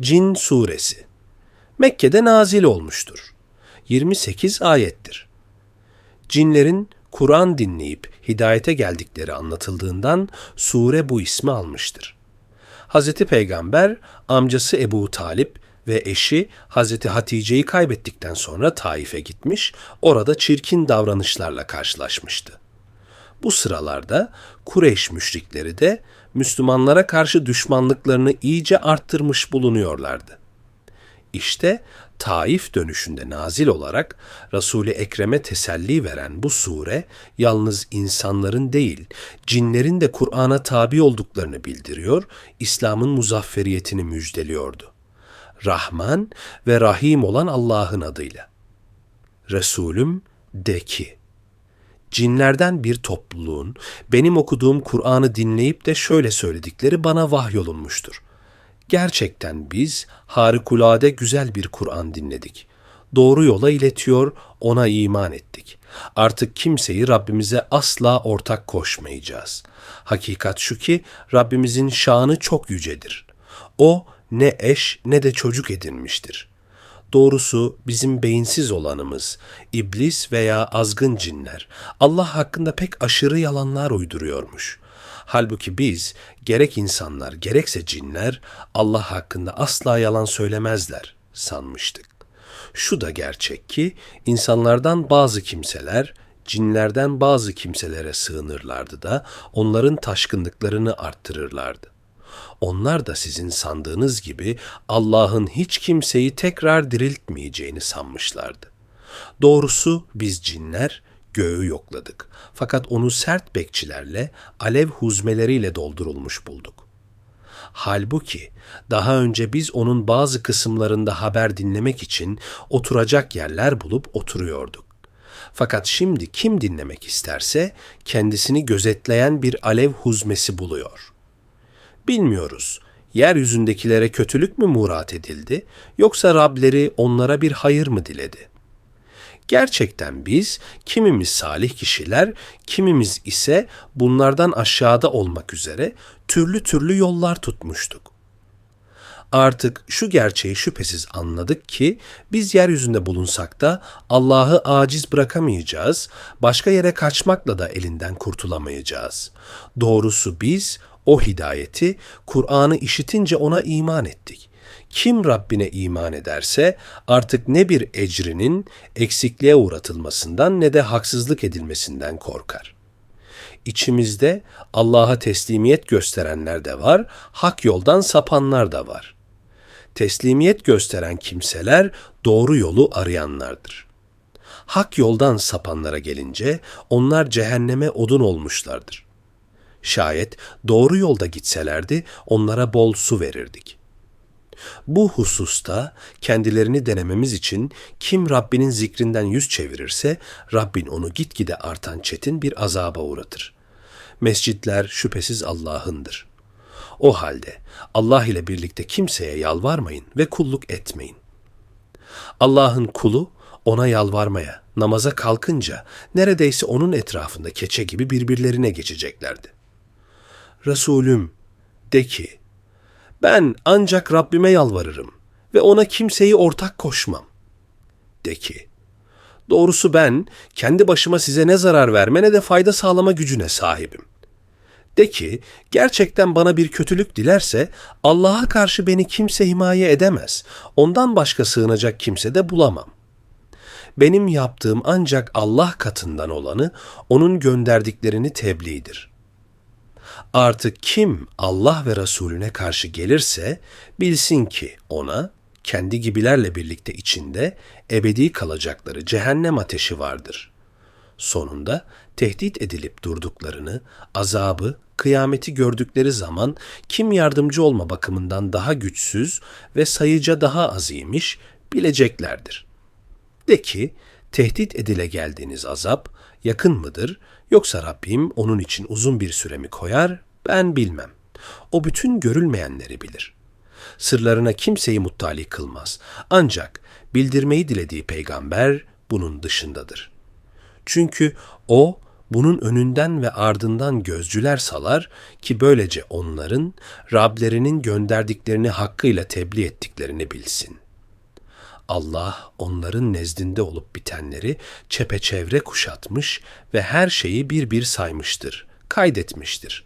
Cin Suresi Mekke'de nazil olmuştur. 28 ayettir. Cinlerin Kur'an dinleyip hidayete geldikleri anlatıldığından sure bu ismi almıştır. Hz. Peygamber amcası Ebu Talip ve eşi Hz. Hatice'yi kaybettikten sonra Taif'e gitmiş, orada çirkin davranışlarla karşılaşmıştı. Bu sıralarda Kureyş müşrikleri de Müslümanlara karşı düşmanlıklarını iyice arttırmış bulunuyorlardı. İşte Taif dönüşünde nazil olarak Resul-i Ekrem'e teselli veren bu sure yalnız insanların değil, cinlerin de Kur'an'a tabi olduklarını bildiriyor, İslam'ın muzafferiyetini müjdeliyordu. Rahman ve Rahim olan Allah'ın adıyla. Resulüm de ki, cinlerden bir topluluğun benim okuduğum Kur'an'ı dinleyip de şöyle söyledikleri bana vahyolunmuştur. Gerçekten biz harikulade güzel bir Kur'an dinledik. Doğru yola iletiyor, ona iman ettik. Artık kimseyi Rabbimize asla ortak koşmayacağız. Hakikat şu ki Rabbimizin şanı çok yücedir. O ne eş ne de çocuk edinmiştir.'' Doğrusu bizim beyinsiz olanımız, iblis veya azgın cinler Allah hakkında pek aşırı yalanlar uyduruyormuş. Halbuki biz gerek insanlar gerekse cinler Allah hakkında asla yalan söylemezler sanmıştık. Şu da gerçek ki insanlardan bazı kimseler cinlerden bazı kimselere sığınırlardı da onların taşkınlıklarını arttırırlardı. Onlar da sizin sandığınız gibi Allah'ın hiç kimseyi tekrar diriltmeyeceğini sanmışlardı. Doğrusu biz cinler göğü yokladık. Fakat onu sert bekçilerle, alev huzmeleriyle doldurulmuş bulduk. Halbuki daha önce biz onun bazı kısımlarında haber dinlemek için oturacak yerler bulup oturuyorduk. Fakat şimdi kim dinlemek isterse kendisini gözetleyen bir alev huzmesi buluyor.'' Bilmiyoruz. Yeryüzündekilere kötülük mü murat edildi yoksa Rableri onlara bir hayır mı diledi? Gerçekten biz kimimiz salih kişiler, kimimiz ise bunlardan aşağıda olmak üzere türlü türlü yollar tutmuştuk. Artık şu gerçeği şüphesiz anladık ki biz yeryüzünde bulunsak da Allah'ı aciz bırakamayacağız, başka yere kaçmakla da elinden kurtulamayacağız. Doğrusu biz o hidayeti, Kur'an'ı işitince ona iman ettik. Kim Rabbine iman ederse artık ne bir ecrinin eksikliğe uğratılmasından ne de haksızlık edilmesinden korkar. İçimizde Allah'a teslimiyet gösterenler de var, hak yoldan sapanlar da var. Teslimiyet gösteren kimseler doğru yolu arayanlardır. Hak yoldan sapanlara gelince onlar cehenneme odun olmuşlardır. Şayet doğru yolda gitselerdi onlara bol su verirdik. Bu hususta kendilerini denememiz için kim Rabbinin zikrinden yüz çevirirse Rabbin onu gitgide artan çetin bir azaba uğratır. Mescitler şüphesiz Allah'ındır. O halde Allah ile birlikte kimseye yalvarmayın ve kulluk etmeyin. Allah'ın kulu ona yalvarmaya, namaza kalkınca neredeyse onun etrafında keçe gibi birbirlerine geçeceklerdi. Resulüm de ki, ben ancak Rabbime yalvarırım ve ona kimseyi ortak koşmam. De ki, doğrusu ben kendi başıma size ne zarar verme ne de fayda sağlama gücüne sahibim. De ki, gerçekten bana bir kötülük dilerse Allah'a karşı beni kimse himaye edemez. Ondan başka sığınacak kimse de bulamam. Benim yaptığım ancak Allah katından olanı, onun gönderdiklerini tebliğdir.'' Artık kim Allah ve Resulüne karşı gelirse bilsin ki ona kendi gibilerle birlikte içinde ebedi kalacakları cehennem ateşi vardır. Sonunda tehdit edilip durduklarını, azabı, kıyameti gördükleri zaman kim yardımcı olma bakımından daha güçsüz ve sayıca daha az imiş bileceklerdir. De ki, tehdit edile geldiğiniz azap yakın mıdır yoksa Rabbim onun için uzun bir süre mi koyar ben bilmem. O bütün görülmeyenleri bilir. Sırlarına kimseyi muttali kılmaz. Ancak bildirmeyi dilediği peygamber bunun dışındadır. Çünkü o bunun önünden ve ardından gözcüler salar ki böylece onların Rablerinin gönderdiklerini hakkıyla tebliğ ettiklerini bilsin. Allah onların nezdinde olup bitenleri çepeçevre kuşatmış ve her şeyi bir bir saymıştır, kaydetmiştir.